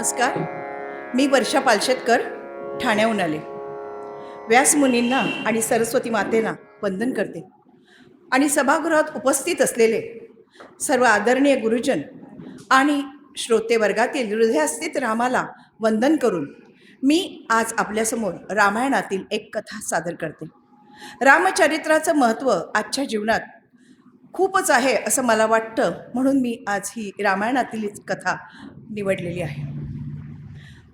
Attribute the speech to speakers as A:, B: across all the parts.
A: नमस्कार. मी वर्षा पालशेतकर ठाण्याहून आले. व्यासमुनींना आणि सरस्वती मातेला वंदन करते. आणि सभागृहात उपस्थित असलेले सर्व आदरणीय गुरुजन आणि श्रोते वर्गातील हृदयास्थित रामाला वंदन करून मी आज आपल्यासमोर रामायणातील एक कथा सादर करते. रामचरित्राचं महत्त्व आजच्या जीवनात खूपच आहे असं मला वाटतं म्हणून मी आज ही रामायणातीलच कथा निवडलेली आहे.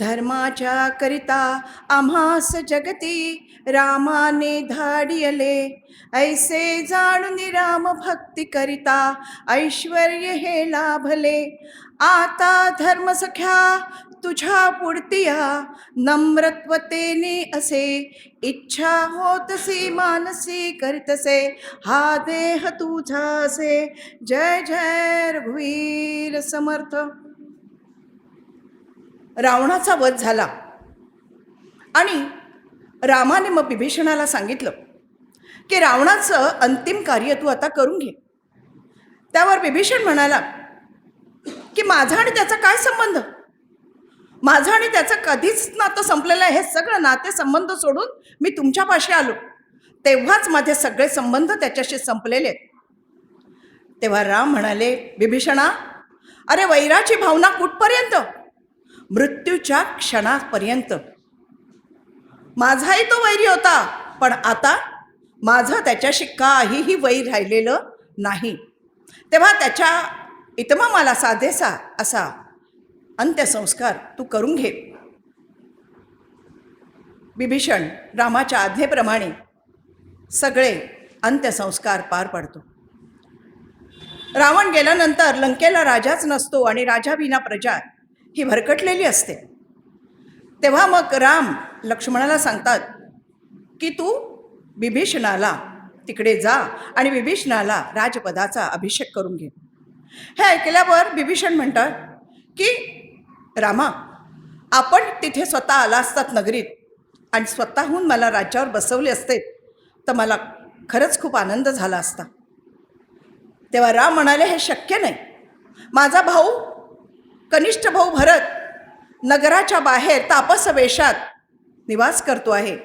A: धर्माच्या करिता आम्हास जगती रामाने धाडियले. ऐसे जाणून राम भक्ती करिता ऐश्वर्य हे लाभले. आता धर्मसख्या तुझ्या पुढतिया नम्रत्वतेने असे. इच्छा होतसी मानसी करितसे. हा देह तुझा असे. जय जय रघुवीर समर्थ. रावणाचा वध झाला. आणि रामाने मग विभीषणाला सांगितलं की रावणाचं अंतिम कार्य तू आता करून घे. त्यावर विभीषण म्हणाला की माझा आणि त्याचा काय संबंध? माझं आणि त्याचं कधीच नातं संपलेलं आहे. हे सगळं नाते संबंध सोडून मी तुमच्यापाशी आलो. तेव्हाच माझे सगळे संबंध त्याच्याशी संपलेले आहेत. तेव्हा राम म्हणाले विभीषणा अरे वैराची भावना कुठपर्यंत? मृत्यूच्या क्षणापर्यंत. माझाही तो वैरी होता पण आता माझं त्याच्याशी काहीही वैर राहिलेलं नाही. तेव्हा त्याच्या इतमा मला साधेसा असा अंत्यसंस्कार तू करून घे. विभीषण रामाच्या आज्ञेप्रमाणे सगळे अंत्यसंस्कार पार पडतो. रावण गेल्यानंतर लंकेला राजाच नसतो आणि राजाविना प्रजा ही भरकटलेली असते. तेव्हा मग राम लक्ष्मणाला सांगतात की तू विभीषणाला तिकडे जा आणि विभीषणाला राजपदाचा अभिषेक करून घे. हे ऐकल्यावर विभीषण म्हणतात की रामा आपण तिथे स्वतः आला असतात नगरीत आणि स्वतःहून मला राज्यावर बसवले असते तर मला खरंच खूप आनंद झाला असता. तेव्हा राम म्हणाले हे शक्य नाही. माझा भाऊ कनिष्ठ भाऊ भरत नगराच्या बाहेर तापस वेशात निवास करतो आहे.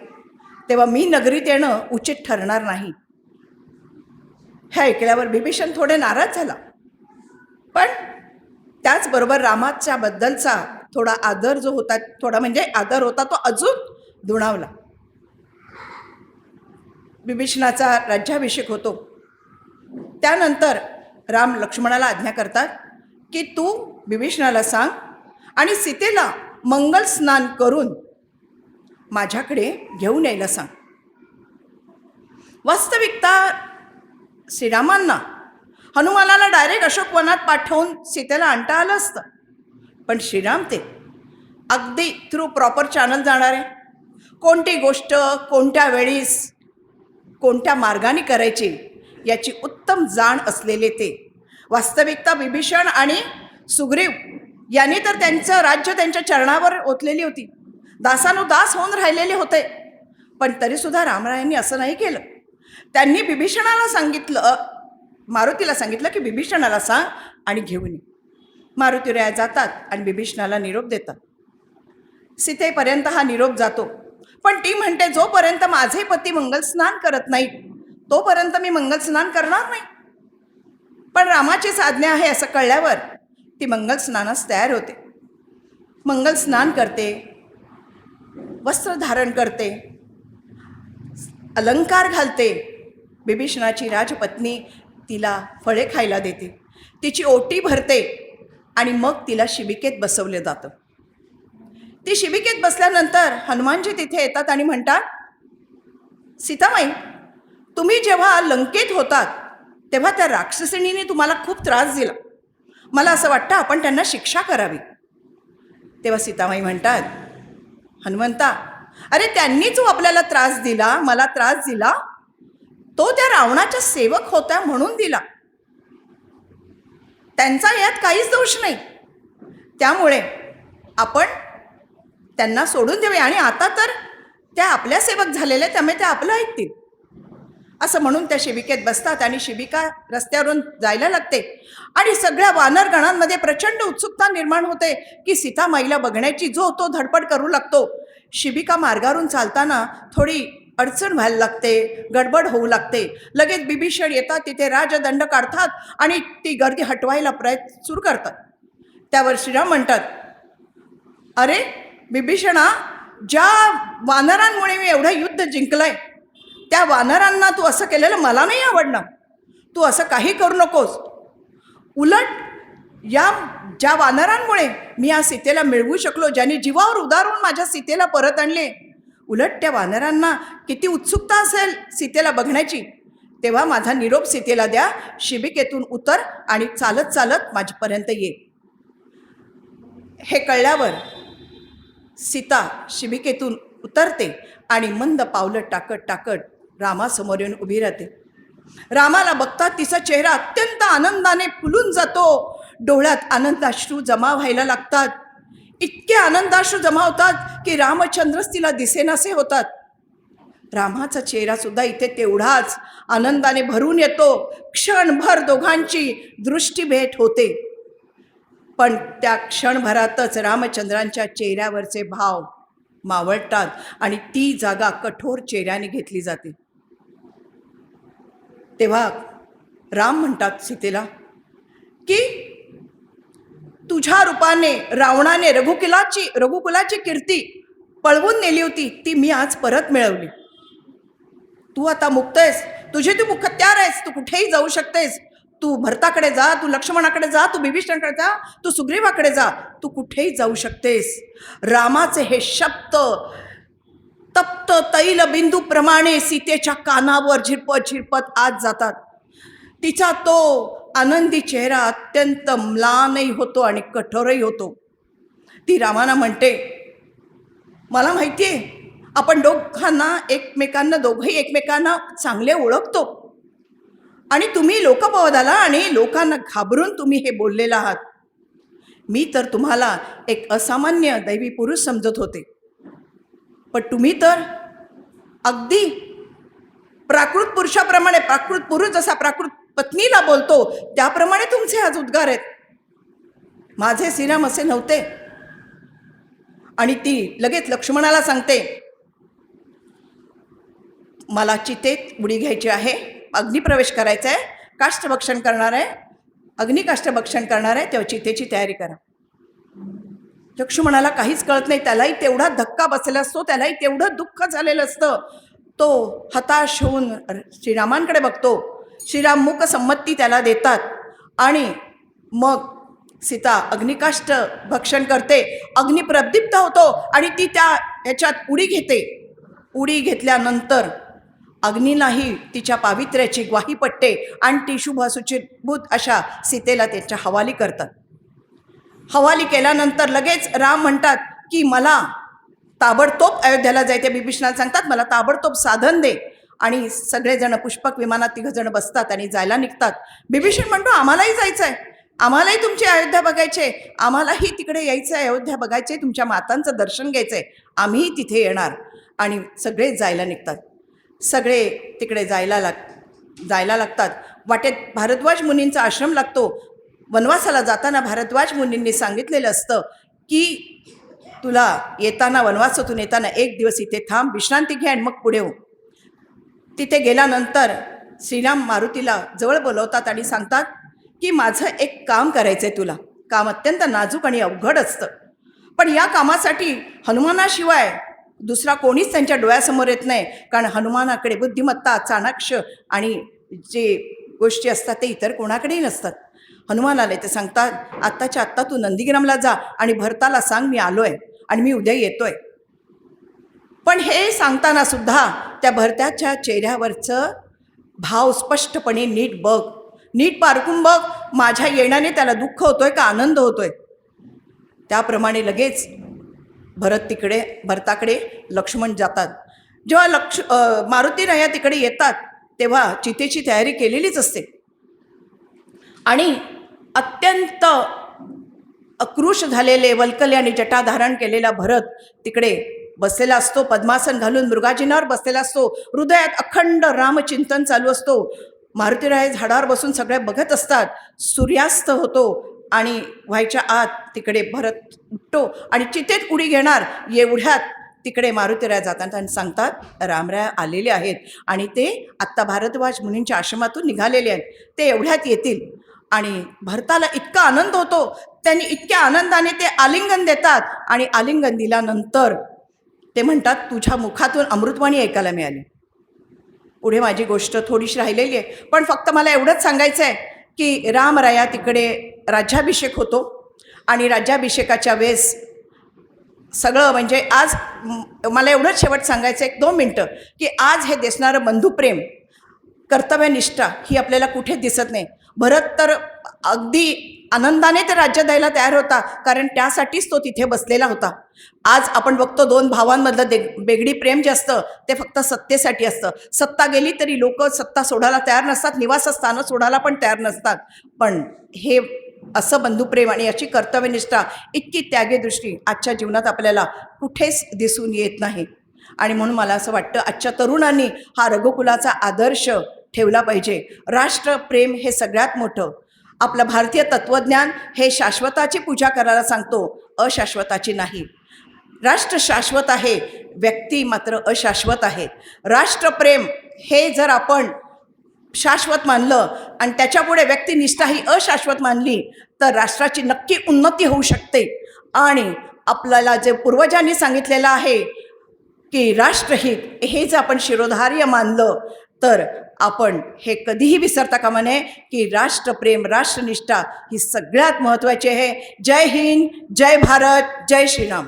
A: तेव्हा मी नगरीत येणं उचित ठरणार नाही. हे ऐकल्यावर बिभीषण थोडे नाराज झाला. पण त्याचबरोबर रामाच्या बद्दलचा थोडा आदर जो होता थोडा म्हणजे आदर होता तो अजून दुणावला. बिभीषणाचा राज्याभिषेक होतो. त्यानंतर राम लक्ष्मणाला आज्ञा करतात की तू विभीषणाला सांग आणि सीतेला मंगल स्नान करून माझ्याकडे घेऊन यायला सांग. वास्तविकता श्रीरामांना हनुमानाला डायरेक्ट अशोक वनात पाठवून सीतेला आणता आलं असतं. पण श्रीराम ते अगदी थ्रू प्रॉपर चॅनल जाणारे. कोणती गोष्ट कोणत्या वेळीस कोणत्या मार्गाने करायची याची उत्तम जाण असलेले ते. वास्तविकता विभीषण आणि सुग्रीव यांनी तर त्यांचं राज्य त्यांच्या चरणावर ओतलेली होती. दासानुदास होऊन राहिलेले होते. पण तरीसुद्धा रामरायांनी असं नाही केलं. त्यांनी बिभीषणाला सांगितलं मारुतीला सांगितलं की बिभीषणाला सांग आणि घेऊन ये. मारुतीराया जातात आणि बिभीषणाला निरोप देतात. सीतेपर्यंत हा निरोप जातो. पण ती म्हणते जोपर्यंत माझे पती मंगलस्नान करत नाही तोपर्यंत मी मंगलस्नान करणार नाही. पण रामाची साधने आहे असं कळल्यावर ती मंगल स्नानास तयार होते. मंगल स्नान करते वस्त्र धारण करते अलंकार घालते. बिभीषणाची राजपत्नी तिला फळे खायला देते. तिची ओटी भरते आणि मग तिला शिबिकेत बसवलं जातं. ती शिबिकेत बसल्यानंतर हनुमानजी तिथे येतात आणि म्हणतात सीतामाई तुम्ही जेव्हा लंकेत होतात तेव्हा त्या राक्षसिणीने तुम्हाला खूप त्रास दिला. मला असं वाटतं आपण त्यांना शिक्षा करावी. तेव्हा सीतामाई म्हणतात हनुमंता अरे त्यांनी जो हो आपल्याला त्रास दिला मला त्रास दिला. तो त्या रावणाच्या सेवक होत्या म्हणून दिला. त्यांचा यात काहीच दोष नाही. त्यामुळे आपण त्यांना सोडून देऊया. आणि आता तर त्या आपल्या सेवक झालेल्या त्यामुळे त्या आपलं ऐकतील. असं म्हणून त्या शिबिकेत बसतात आणि शिबिका रस्त्यावरून जायला लागते. आणि सगळ्या वानरगणांमध्ये प्रचंड उत्सुकता निर्माण होते की सीतामाईला बघण्याची जो तो धडपड करू लागतो. शिबिका मार्गावरून चालताना थोडी अडचण व्हायला लागते गडबड होऊ लागते. लगेच बिभीषण येतात तिथे राजदंड काढतात आणि ती गर्दी हटवायला प्रयत्न सुरू करतात. त्यावर श्रीराम म्हणतात अरे बिभीषणा ज्या वानरांमुळे मी एवढं युद्ध जिंकलंय त्या वानरांना तू असं केलेलं मला नाही आवडणार. तू असं काही करू नकोस. उलट या ज्या वानरांमुळे मी या सीतेला मिळवू शकलो ज्यांनी जीवावर उदारून माझ्या सीतेला परत आणले उलट त्या वानरांना किती उत्सुकता असेल सीतेला बघण्याची. तेव्हा माझा निरोप सीतेला द्या शिबिकेतून उतर आणि चालत चालत माझ्यापर्यंत ये. हे कळल्यावर सीता शिबिकेतून उतरते आणि मंद पावलं टाकत टाकत रामासमोर येऊन उभी राहते. रामाला बघता तिचा चेहरा अत्यंत आनंदाने फुलून जातो. डोळ्यात आनंदाश्रू जमा व्हायला लागतात. इतके आनंदाश्रू जमा होतात की रामचंद्रच तिला दिसेनासे होतात. रामाचा चेहरा सुद्धा इथे तेवढाच आनंदाने भरून येतो. क्षणभर दोघांची दृष्टी भेट होते. पण त्या क्षणभरातच रामचंद्रांच्या चेहऱ्यावरचे भाव मावळतात आणि ती जागा कठोर चेहऱ्याने घेतली जाते. तेव्हा राम म्हणतात सीतेला की तुझ्या रूपाने रावणाने रघुकुलाची रघुकुलाची कीर्ती पळवून नेली होती ती मी आज परत मिळवली. तू आता मुक्त आहेस. तुझे तू मुखत्यार आहेस. तू कुठेही जाऊ शकतेस. तू भरताकडे जा तू लक्ष्मणाकडे जा तू बिभीषणाकडे जा तू सुग्रीवाकडे जा तू कुठेही जाऊ शकतेस. रामाचे हे शब्द तप्त तैल बिंदूप्रमाणे सीतेच्या कानावर झिरपत झिरपत आत जातात. तिचा तो आनंदी चेहरा अत्यंत म्लानही होतो आणि कठोरही होतो. ती रामाना म्हणते मला माहिती आहे आपण दोघांना एकमेकांना दोघंही एकमेकांना चांगले ओळखतो. आणि तुम्ही लोकपवादाला आणि लोकांना घाबरून तुम्ही हे बोललेलं आहात. मी तर तुम्हाला एक असामान्य दैवी पुरुष समजत होते. पण तुम्ही तर अगदी प्राकृत पुरुषाप्रमाणे प्राकृत पुरुष जसा प्राकृत पत्नीला बोलतो त्याप्रमाणे तुमचे आज उद्गार आहेत. माझे श्रीराम असे नव्हते. आणि ती लगेच लक्ष्मणाला सांगते मला चितेत उडी घ्यायची आहे अग्निप्रवेश करायचा आहे काष्टभक्षण करणार आहे अग्निकाष्टभक्षण करणार आहे तेव्हा चितेची तयारी करा. लक्ष्मणाला काहीच कळत नाही. त्यालाही तेवढा धक्का बसलेला असतो. त्यालाही तेवढं दुःख झालेलं असतं. तो हताश होऊन श्रीरामांकडे बघतो. श्रीराम मूक संमती त्याला देतात. आणि मग सीता अग्निकाष्ट भक्षण करते. अग्नी प्रदीप्त होतो आणि ती त्या ह्याच्यात उडी घेते. उडी घेतल्यानंतर अग्नीलाही तिच्या पावित्र्याची ग्वाही पटते आणि ती शुभ सुचितभूत अशा सीतेला त्याच्या हवाली करतात. हवाली केल्यानंतर लगेच राम म्हणतात की मला ताबडतोब अयोध्याला जायचे बिभीषणाला सांगतात मला ताबडतोब साधन दे. आणि सगळेजण पुष्पक विमानात तिघंजण बसतात आणि जायला निघतात. बिभीषण म्हणतो आम्हालाही जायचं आहे आम्हालाही तुमची अयोध्या बघायचे आम्हालाही तिकडे यायचं आहे अयोध्या बघायचे तुमच्या मातांचं दर्शन घ्यायचं आहे आम्हीही तिथे येणार. आणि सगळे जायला निघतात. सगळे तिकडे जायला लाग जायला लागतात. वाटेत भारद्वाज मुनींचा आश्रम लागतो. वनवासाला जाताना भारद्वाज मुनींनी सांगितलेलं असतं की तुला येताना वनवासातून येताना एक दिवस इथे थांब विश्रांती घे आणि मग पुढे हो. तिथे गेल्यानंतर श्रीराम मारुतीला जवळ बोलवतात आणि सांगतात की माझं एक काम करायचं आहे तुला. काम अत्यंत नाजूक आणि अवघड असतं. पण या कामासाठी हनुमानाशिवाय दुसरा कोणीच त्यांच्या डोळ्यासमोर येत नाही. कारण हनुमानाकडे बुद्धिमत्ता चाणाक्ष आणि जे गोष्टी असतात ते इतर कोणाकडेही नसतात. हनुमान आले ते सांगतात आत्ताच्या आत्ता तू नंदीग्रामला जा आणि भरताला सांग मी आलो आहे आणि मी उद्या येतोय. पण हे सांगताना सुद्धा त्या भरत्याच्या चेहऱ्यावरचं भाव स्पष्टपणे नीट बघ. नीट पारखून बघ माझ्या येण्याने त्याला दुःख होतोय का आनंद होतोय? त्याप्रमाणे लगेच भरत तिकडे भरताकडे लक्ष्मण जातात. जेव्हा लक्ष अ, मारुतीराया तिकडे येतात तेव्हा चितेची तयारी केलेलीच असते. आणि अत्यंत अक्रूश झालेले वल्कले आणि जटा धारण केलेला भरत तिकडे बसलेला असतो. पद्मासन घालून मृगाजीनावर बसलेला असतो. हृदयात अखंड रामचिंतन चालू असतो. मारुतीराय झाडावर बसून सगळे बघत असतात. सूर्यास्त होतो आणि व्हायच्या आत तिकडे भरत उठतो आणि चितेत उडी घेणार. एवढ्यात तिकडे मारुतीराय जातात आणि सांगतात रामराय आलेले आहेत आणि ते आत्ता भारद्वाज मुनींच्या आश्रमातून निघालेले आहेत. ते एवढ्यात येतील. आणि भरताला इतका आनंद होतो त्यांनी इतक्या आनंदाने ते आलिंगन देतात आणि आलिंगन दिल्यानंतर ते म्हणतात तुझ्या मुखातून अमृतवाणी ऐकायला मिळाली. पुढे माझी गोष्ट थोडीशी राहिलेली आहे पण फक्त मला एवढंच सांगायचं आहे की रामराया तिकडे राज्याभिषेक होतो आणि राज्याभिषेकाच्या वेळेस सगळं म्हणजे आज मला एवढंच शेवट सांगायचं एक दोन मिनटं की आज हे दिसणारं बंधुप्रेम कर्तव्यनिष्ठा ही आपल्याला कुठे दिसत नाही. भरत तर अगदी आनंदाने ते राज्य द्यायला तयार होता कारण त्यासाठीच तो तिथे बसलेला होता. आज आपण बघतो दोन भावांमधलं दे बेगडी प्रेम जे असतं ते फक्त सत्तेसाठी असतं. सत्ता गेली तरी लोक सत्ता सोडायला तयार नसतात निवासस्थानं सोडायला पण तयार नसतात. पण हे असं बंधुप्रेम आणि याची कर्तव्यनिष्ठा इतकी त्यागेदृष्टी आजच्या जीवनात आपल्याला कुठेच दिसून येत नाही. आणि म्हणून मला असं वाटतं आजच्या तरुणांनी हा रघुकुलाचा आदर्श ठेवला पाहिजे. राष्ट्रप्रेम हे सगळ्यात मोठं. आपलं भारतीय तत्त्वज्ञान हे शाश्वताची पूजा करायला सांगतो अशाश्वताची नाही. राष्ट्र शाश्वत आहे व्यक्ती मात्र अशाश्वत आहे. राष्ट्रप्रेम हे जर आपण शाश्वत मानलं आणि त्याच्यापुढे व्यक्तिनिष्ठा ही अशाश्वत मानली तर राष्ट्राची नक्की उन्नती होऊ शकते. आणि आपल्याला जे पूर्वजांनी सांगितलेलं आहे की राष्ट्रहित हे जर आपण शिरोधार्य मानलं तर आपण हे कधीही विसरता कामा नये की राष्ट्रप्रेम राष्ट्रनिष्ठा ही सगळ्यात महत्त्वाची आहे. जय हिंद जय भारत जय श्रीराम.